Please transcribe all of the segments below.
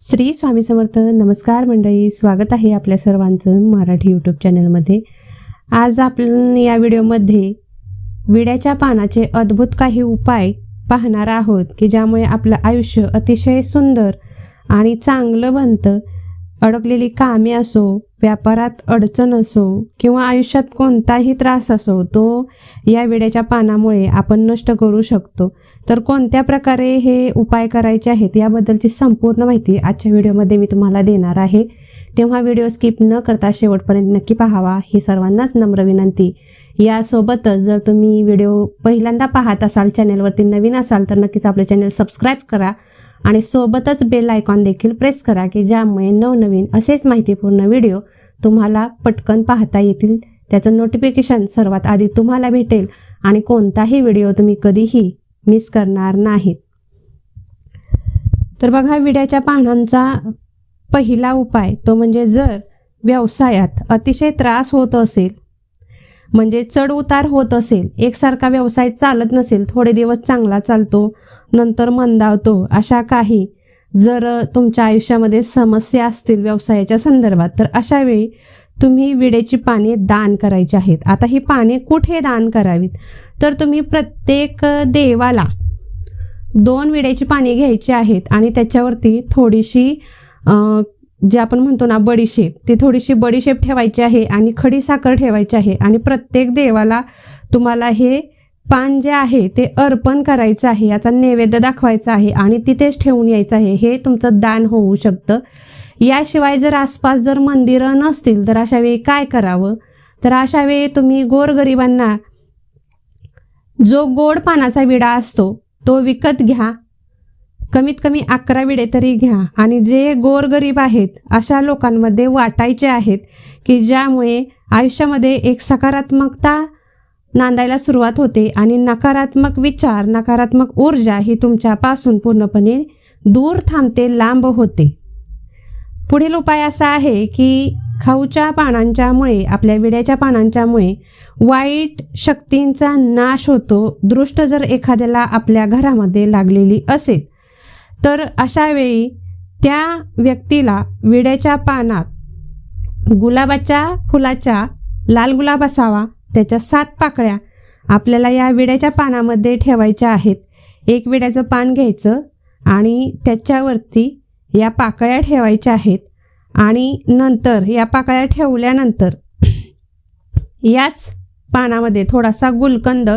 श्री स्वामी समर्थ नमस्कार मंडळी. स्वागत आहे आपल्या सर्वांचं मराठी यूट्यूब चॅनलमध्ये आज आपण या व्हिडिओमध्ये विड्याच्या पानाचे अद्भुत काही उपाय पाहणार आहोत की ज्यामुळे आपलं आयुष्य अतिशय सुंदर आणि चांगलं बनतं अडकलेली कामे असो व्यापारात अडचण असो किंवा आयुष्यात कोणताही त्रास असो तो या वेड्याच्या पानामुळे आपण नष्ट करू शकतो. तर कोणत्या प्रकारे हे उपाय करायचे आहेत याबद्दलची संपूर्ण माहिती आजच्या व्हिडिओमध्ये मी तुम्हाला देणार आहे. तेव्हा व्हिडिओ स्किप न करता शेवटपर्यंत नक्की पाहावा. ही सर्वांनाच नम्र विनंती. यासोबतच जर तुम्ही व्हिडिओ पहिल्यांदा पाहत असाल चॅनेलवरती नवीन असाल तर नक्कीच आपलं चॅनल सबस्क्राईब करा. आणि सोबतच बेल आयकॉन देखील प्रेस करा की ज्यामुळे नवनवीन असेच माहितीपूर्ण व्हिडिओ तुम्हाला पटकन पाहता येतील. त्याचं नोटिफिकेशन सर्वात आधी तुम्हाला भेटेल आणि कोणताही व्हिडिओ तुम्ही कधीही मिस करणार नाहीत. तर बघा विड्याच्या पानांचा पहिला उपाय तो म्हणजे जर व्यवसायात अतिशय त्रास होत असेल म्हणजे चढ उतार होत असेल एकसारखा व्यवसाय चालत नसेल थोडे दिवस चांगला चालतो नंतर मंदावतो अशा काही जर तुमच्या आयुष्यामध्ये समस्या असतील व्यवसायाच्या संदर्भात तर अशा वेळी तुम्ही विडेची पाने दान करायची आहेत. आता ही पाने कुठे दान करावीत? तर तुम्ही प्रत्येक देवाला दोन विड्याची पाने घ्यायची आहेत आणि त्याच्यावरती थोडीशी जे आपण म्हणतो ना बडीशेप ती थोडीशी बडीशेप ठेवायची आहे आणि खडी साखर ठेवायची आहे. आणि प्रत्येक देवाला तुम्हाला हे पान जे आहे ते अर्पण करायचं आहे याचा नैवेद्य दाखवायचा आहे आणि तिथेच ठेवून यायचं आहे. हे तुमचं दान होऊ शकतं. याशिवाय जर आसपास जर मंदिरं नसतील तर अशा वेळी काय करावं? तर अशा वेळी तुम्ही गोरगरिबांना जो गोड पानाचा विडा असतो तो विकत घ्या. कमीत कमी अकरा विडे तरी घ्या. आणि जे गोरगरीब आहेत अशा लोकांमध्ये वाटायचे आहेत की ज्यामुळे आयुष्यामध्ये एक सकारात्मकता नांदायला सुरुवात होते आणि नकारात्मक विचार नकारात्मक ऊर्जा ही तुमच्यापासून पूर्णपणे दूर थांबते लांब होते. पुढील उपाय असा आहे की खाऊच्या पानांच्यामुळे आपल्या विड्याच्या पानांच्यामुळे वाईट शक्तींचा नाश होतो. दृष्ट जर एखाद्याला आपल्या घरामध्ये लागलेली असेल तर अशा वेळी त्या व्यक्तीला विड्याच्या पानात गुलाबाच्या फुलाच्या लाल गुलाब असावा त्याच्या सात पाकळ्या आपल्याला या विड्याच्या पानामध्ये ठेवायच्या आहेत. एक विड्याचं पान घ्यायचं आणि त्याच्यावरती या पाकळ्या ठेवायच्या आहेत आणि नंतर या पाकळ्या ठेवल्यानंतर याच पानामध्ये थोडासा गुलकंद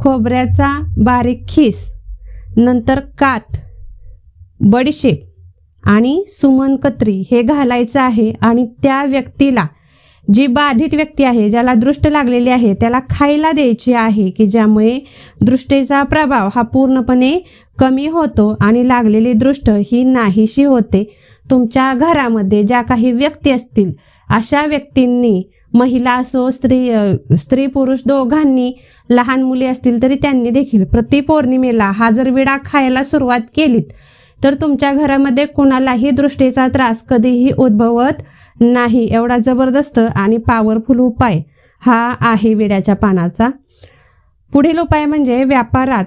खोबऱ्याचा बारीक खीस नंतर कात बडीशेप आणि सुमन कत्री हे घालायचं आहे आणि त्या व्यक्तीला जी बाधित व्यक्ती आहे ज्याला दृष्ट लागलेली आहे त्याला खायला द्यायची आहे की ज्यामुळे दृष्टीचा प्रभाव हा पूर्णपणे कमी होतो आणि लागलेली दृष्ट ही नाहीशी होते. तुमच्या घरामध्ये ज्या काही व्यक्ती असतील अशा व्यक्तींनी महिला असो स्त्री स्त्री पुरुष दोघांनी लहान मुले असतील तरी त्यांनी देखील प्रति पौर्णिमेला हा जर विडा खायला सुरुवात केलीत तर तुमच्या घरामध्ये कुणालाही दृष्टीचा त्रास कधीही उद्भवत नाही. एवढा जबरदस्त आणि पॉवरफुल उपाय हा आहे विड्याच्या पानाचा. पुढील उपाय म्हणजे व्यापारात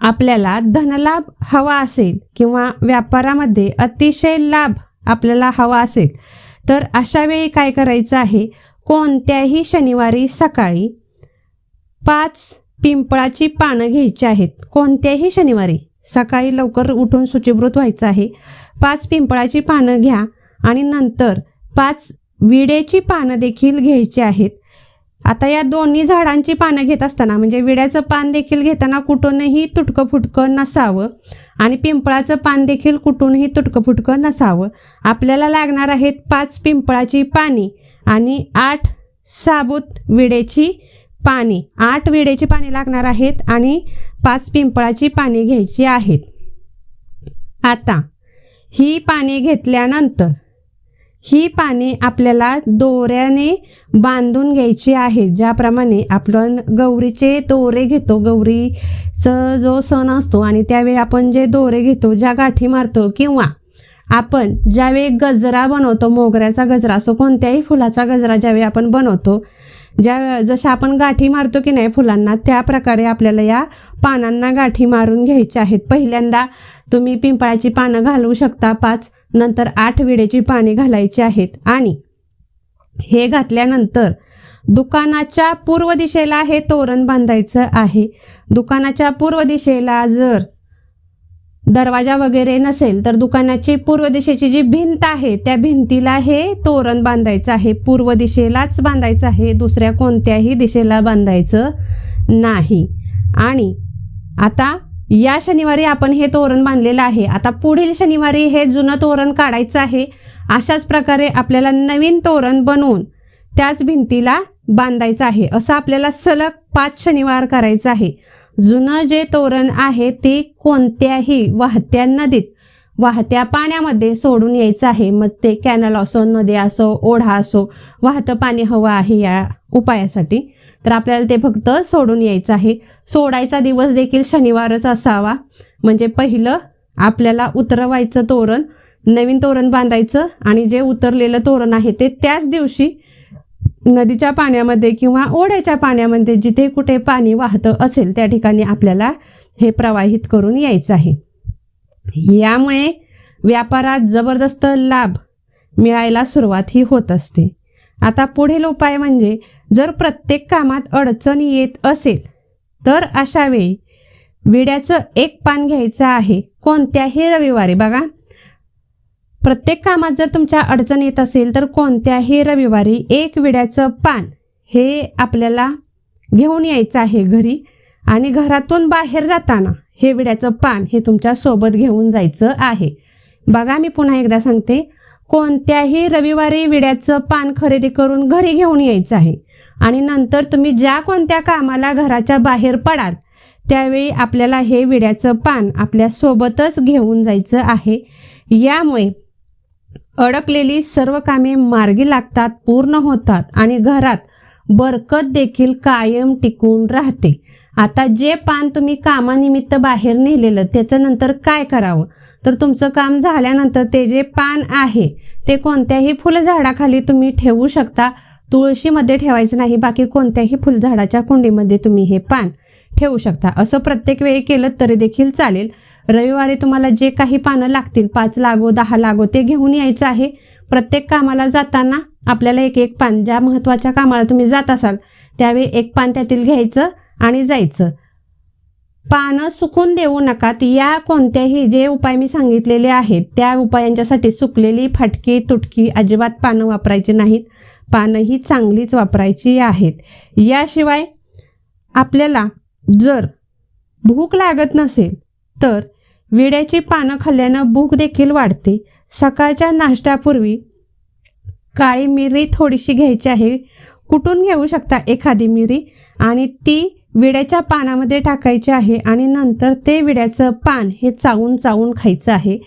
आपल्याला धनलाभ हवा असेल किंवा व्यापारामध्ये अतिशय लाभ आपल्याला हवा असेल तर अशा वेळी काय करायचं आहे? कोणत्याही शनिवारी सकाळी पाच पिंपळाची पानं घ्यायची आहेत. कोणत्याही शनिवारी. सकाळी लवकर उठून शुचिभूत व्हायचं आहे. पाच पिंपळाची पानं घ्या आणि नंतर पाच विड्याची पानं देखील घ्यायची आहेत. आता या दोन्ही झाडांची पानं घेत असताना म्हणजे विड्याचं पान देखील घेताना कुठूनही तुटकं फुटकं नसावं आणि पिंपळाचं पान देखील कुठूनही तुटकं फुटकं नसावं. आपल्याला लागणार आहेत पाच पिंपळाची पाने आणि आठ साबूत विड्याची पाने. आठ विड्याची पाने लागणार आहेत आणि पाच पिंपळाची पाने घ्यायची आहेत. आता ही पाने घेतल्यानंतर ही पाने आपल्याला दोऱ्याने बांधून घ्यायची आहेत ज्याप्रमाणे आपण गौरीचे दोरे घेतो. गौरीचं जो सण असतो आणि त्यावेळी आपण जे दोरे घेतो ज्या गाठी मारतो किंवा आपण ज्यावेळी गजरा बनवतो मोगऱ्याचा गजरा असो कोणत्याही फुलाचा गजरा ज्यावेळी आपण बनवतो ज्या जशा आपण गाठी मारतो की नाही फुलांना त्या प्रकारे आपल्याला या पानांना गाठी मारून घ्यायच्या आहेत. पहिल्यांदा तुम्ही पिंपळाची पानं घालवू शकता. पाच नंतर आठ विड्याची पाने घालायची आहेत. आणि हे घातल्यानंतर दुकानाच्या पूर्व दिशेला हे तोरण बांधायचं आहे. दुकानाच्या पूर्व दिशेला जर दरवाजा वगैरे नसेल तर दुकानाची पूर्व दिशेची जी भिंत आहे त्या भिंतीला हे तोरण बांधायचं आहे. पूर्व दिशेलाच बांधायचं आहे दुसऱ्या कोणत्याही दिशेला बांधायचं नाही. आणि आता या शनिवारी आपण हे तोरण बांधलेलं आहे. आता पुढील शनिवारी हे जुनं तोरण काढायचं आहे. अशाच प्रकारे आपल्याला नवीन तोरण बनवून त्याच भिंतीला बांधायचं आहे. असं आपल्याला सलग पाच शनिवार करायचं आहे. जुनं जे तोरण आहे ते कोणत्याही वाहत्या नदीत वाहत्या पाण्यामध्ये सोडून यायचं आहे. मग ते कॅनल असो नदी असो ओढा असो वाहतं पाणी हवं आहे या उपायासाठी. तर आपल्याला ते फक्त सोडून यायचं आहे. सोडायचा दिवस देखील शनिवारच असावा. म्हणजे पहिलं आपल्याला उतरवायचं तोरण नवीन तोरण बांधायचं आणि जे उतरलेलं तोरण आहे ते त्याच दिवशी नदीच्या पाण्यामध्ये किंवा ओढ्याच्या पाण्यामध्ये जिथे कुठे पाणी वाहतं असेल त्या ठिकाणी आपल्याला हे प्रवाहित करून यायचं आहे. यामुळे व्यापारात जबरदस्त लाभ मिळायला सुरुवात ही होत असते. आता पुढील उपाय म्हणजे जर प्रत्येक कामात अडचण येत असेल तर अशा वेळी विड्याचं एक पान घ्यायचं आहे कोणत्याही रविवारी. बघा प्रत्येक कामात जर तुमच्या अडचण येत असेल तर कोणत्याही रविवारी एक विड्याचं पान हे आपल्याला घेऊन यायचं आहे घरी आणि घरातून बाहेर जाताना हे विड्याचं पान हे तुमच्यासोबत घेऊन जायचं आहे. बघा मी पुन्हा एकदा सांगते. कोणत्याही रविवारी विड्याचं पान खरेदी करून घरी घेऊन यायचं आहे आणि नंतर तुम्ही ज्या कोणत्या कामाला घराच्या बाहेर पडाल त्यावेळी आपल्याला हे विड्याचं पान आपल्या सोबतच घेऊन जायचं आहे. यामुळे अडकलेली सर्व कामे मार्गी लागतात पूर्ण होतात आणि घरात बरकत देखील कायम टिकून राहते. आता जे पान तुम्ही कामानिमित्त बाहेर नेलेलं त्याचं नंतर काय करावं? तर तुमचं काम झाल्यानंतर ते जे पान आहे ते कोणत्याही फुलझाडाखाली तुम्ही ठेवू शकता. तुळशीमध्ये ठेवायचं नाही बाकी कोणत्याही फुलझाडाच्या कुंडीमध्ये तुम्ही हे पान ठेवू शकता. असं प्रत्येक वेळी केलं तरी देखील चालेल. रविवारी तुम्हाला जे काही पानं लागतील पाच लागो दहा लागो ते घेऊन यायचं आहे. प्रत्येक कामाला जाताना आपल्याला एक एक पान ज्या महत्त्वाच्या कामाला तुम्ही जात असाल त्यावेळी एक पान त्यातील घ्यायचं आणि जायचं. पानं सुकून देऊ नका या कोणत्याही जे उपाय मी सांगितलेले आहेत त्या उपायांच्यासाठी सुकलेली फाटकी तुटकी अजिबात पानं वापरायची नाहीत. पानं ही चांगलीच वापरायची आहेत. याशिवाय आपल्याला जर भूक लागत नसेल तर विड्याची पानं खाल्ल्यानं भूक देखील वाढते. सकाळच्या नाश्त्यापूर्वी काळी मिरी थोडीशी घ्यायची आहे. कुटून घेऊ शकता एखादी मिरी? आणि ती विड्याच्या पानामध्ये टाकायची आहे आणि नंतर ते विड्याचं पान हे चावून चावून खायचं आहे.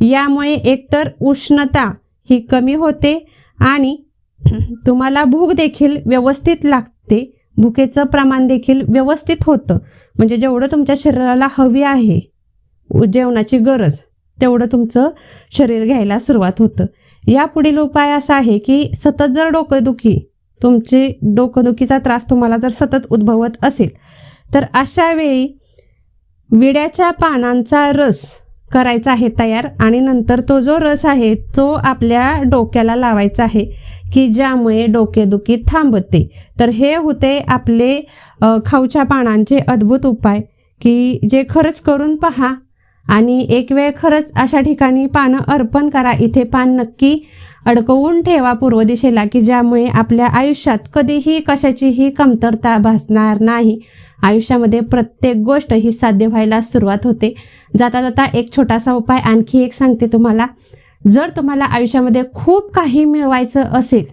यामुळे एकतर उष्णता ही कमी होते आणि तुम्हाला भूक देखील व्यवस्थित लागते. भुकेचं प्रमाण देखील व्यवस्थित होतं. म्हणजे जेवढं तुमच्या शरीराला हवी आहे. जेवणाची गरज. तेवढं तुमचं शरीर घ्यायला सुरुवात होतं. या पुढील उपाय असा आहे की सतत जर डोकंदुखी तुमची डोकंदुखीचा त्रास तुम्हाला जर सतत उद्भवत असेल तर अशा वेळी विड्याच्या पानांचा रस करायचा आहे तयार आणि नंतर तो जो रस आहे तो आपल्या डोक्याला लावायचा आहे की ज्यामुळे डोकेदुखी थांबते. तर हे होते आपले खाऊच्या पानांचे अद्भुत उपाय की जे खरंच करून पहा आणि एक वेळ खरंच अशा ठिकाणी पानं अर्पण करा. इथे पान नक्की अडकवून ठेवा पूर्व दिशेला की ज्यामुळे आपल्या आयुष्यात कधीही कशाचीही कमतरता भासणार नाही. आयुष्यामध्ये प्रत्येक गोष्ट ही साध्य व्हायला सुरुवात होते. जाता जाता एक छोटासा उपाय आणखी एक सांगते तुम्हाला. जर तुम्हाला आयुष्यामध्ये खूप काही मिळवायचं असेल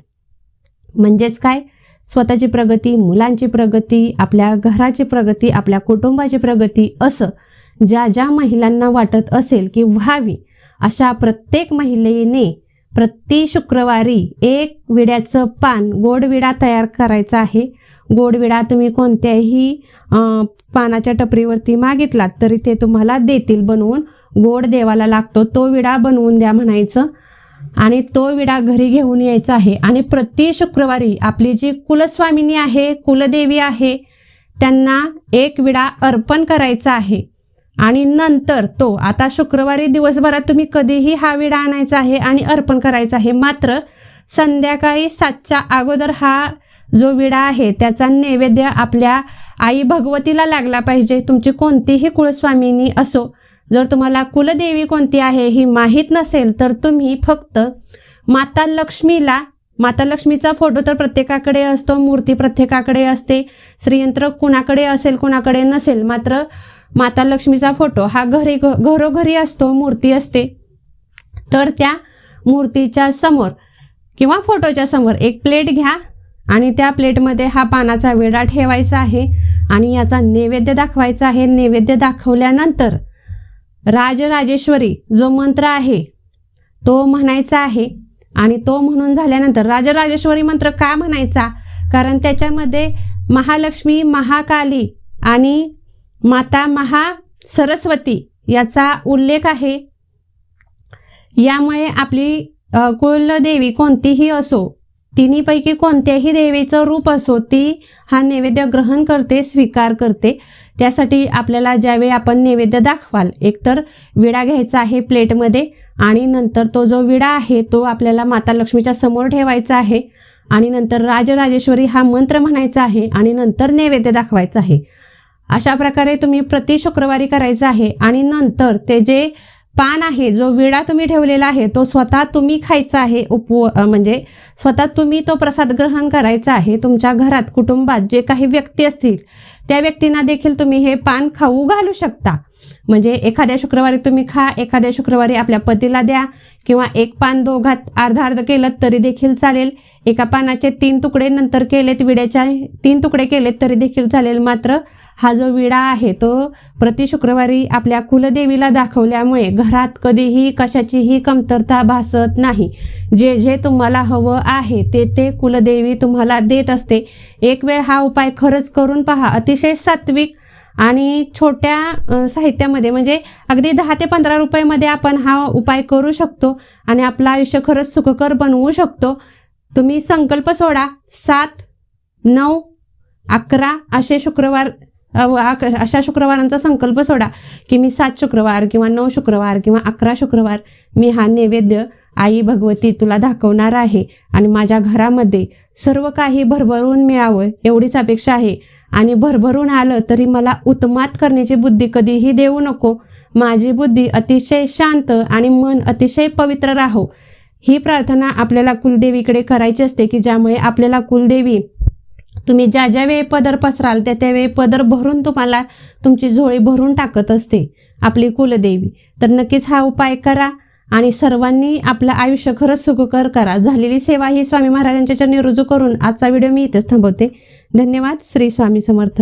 म्हणजेच काय? स्वतःची प्रगती मुलांची प्रगती आपल्या घराची प्रगती आपल्या कुटुंबाची प्रगती असं ज्या ज्या महिलांना वाटत असेल की व्हावी अशा प्रत्येक महिलेने प्रति शुक्रवारी एक विड्याचं पान गोडविडा तयार करायचा आहे. गोडविडा तुम्ही कोणत्याही पानाच्या टपरीवरती मागितलात तरी ते तुम्हाला देतील बनवून. गोड देवाला लागतो तो विडा बनवून द्या म्हणायचं. आणि तो विडा घरी घेऊन यायचा आहे. आणि प्रति शुक्रवारी आपली जी कुलस्वामिनी आहे कुलदेवी आहे त्यांना एक विडा अर्पण करायचा आहे. आणि नंतर तो आता शुक्रवारी दिवसभरात तुम्ही कधीही हा विडा आणायचा आहे आणि अर्पण करायचा आहे. मात्र संध्याकाळी सातच्या अगोदर हा जो विडा आहे त्याचा नैवेद्य आपल्या आई भगवतीला लागला पाहिजे. तुमची कोणतीही कुळस्वामिनी असो जर तुम्हाला कुलदेवी कोणती आहे ही माहीत नसेल तर तुम्ही फक्त माता लक्ष्मीला माता लक्ष्मीचा फोटो तर प्रत्येकाकडे असतो मूर्ती प्रत्येकाकडे असते श्रीयंत्र कुणाकडे असेल कुणाकडे नसेल. मात्र माता लक्ष्मीचा फोटो हा घरी घरोघरी असतो मूर्ती असते. तर त्या मूर्तीच्या समोर किंवा फोटोच्या समोर एक प्लेट घ्या आणि त्या प्लेटमध्ये हा पानाचा विडा ठेवायचा आहे आणि याचा नैवेद्य दाखवायचा आहे. नैवेद्य दाखवल्यानंतर राजराजेश्वरी जो मंत्र आहे तो म्हणायचा आहे आणि तो म्हणून झाल्यानंतर राजराजेश्वरी मंत्र का म्हणायचा? कारण त्याच्यामध्ये महालक्ष्मी महाकाली आणि माता महा सरस्वती याचा उल्लेख आहे. यामुळे आपली कुलदेवी कोणतीही असो तिन्हीपैकी कोणत्याही देवीचं रूप असो ती हा नैवेद्य ग्रहण करते स्वीकार करते. त्यासाठी आपल्याला ज्यावेळी आपण नैवेद्य दाखवाल एकतर विडा घ्यायचा आहे प्लेटमध्ये आणि नंतर तो जो विडा आहे तो आपल्याला माता लक्ष्मीच्या समोर ठेवायचा आहे आणि नंतर राजराजेश्वरी हा मंत्र म्हणायचा आहे आणि नंतर नैवेद्य दाखवायचा आहे. अशा प्रकारे तुम्ही प्रति शुक्रवारी करायचं आहे. आणि नंतर ते जे पान आहे जो विडा तुम्ही ठेवलेला आहे तो स्वतः तुम्ही खायचा आहे उपव म्हणजे स्वतः तुम्ही तो प्रसाद ग्रहण करायचा आहे तुमच्या घरात कुटुंबात जे काही व्यक्ती असतील त्या व्यक्तींना देखील तुम्ही हे पान खाऊ घालू शकता. म्हणजे एखाद्या शुक्रवारी तुम्ही खा एखाद्या शुक्रवारी आपल्या पतीला द्या किंवा एक पान दोघात अर्धा अर्ध केलं तरी देखील चालेल. एका पानाचे तीन तुकडे नंतर केलेत विड्याच्या तीन तुकडे केलेत तरी देखील चालेल. मात्र हा जो विडा आहे तो प्रति शुक्रवारी आपल्या कुलदेवीला दाखवल्यामुळे घरात कधीही कशाचीही कमतरता भासत नाही. जे जे तुम्हाला हवं आहे ते ते कुलदेवी तुम्हाला देत असते. एक वेळ हा उपाय खरंच करून पहा. अतिशय सात्विक आणि छोट्या साहित्यामध्ये म्हणजे अगदी दहा ते पंधरा रुपयामध्ये आपण हा उपाय करू शकतो आणि आपलं आयुष्य खरंच सुखकर बनवू शकतो. तुम्ही संकल्प सोडा. सात नऊ अकरा असे शुक्रवार अशा शुक्रवारांचा संकल्प सोडा की मी सात शुक्रवार किंवा नऊ शुक्रवार किंवा अकरा शुक्रवार मी हा नैवेद्य आई भगवती तुला दाखवणार आहे आणि माझ्या घरामध्ये सर्व काही भरभरून मिळावं एवढीच अपेक्षा आहे. आणि भरभरून आलं तरी मला उत्मात करण्याची बुद्धी कधीही देऊ नको. माझी बुद्धी अतिशय शांत आणि मन अतिशय पवित्र राहो. ही प्रार्थना आपल्याला कुलदेवीकडे करायची असते की ज्यामुळे आपल्याला कुलदेवी तुम्ही ज्या ज्या वेळी पदर पसराल त्या त्यावेळी पदर भरून तुम्हाला तुमची झोळी भरून टाकत असते आपली कुलदेवी. तर नक्कीच हा उपाय करा आणि सर्वांनी आपलं आयुष्य खरंच सुखकर करा. झालेली सेवा ही स्वामी महाराजांच्या चरणी रुजू करून आजचा व्हिडिओ मी इथेच थांबवते. धन्यवाद. श्री स्वामी समर्थ.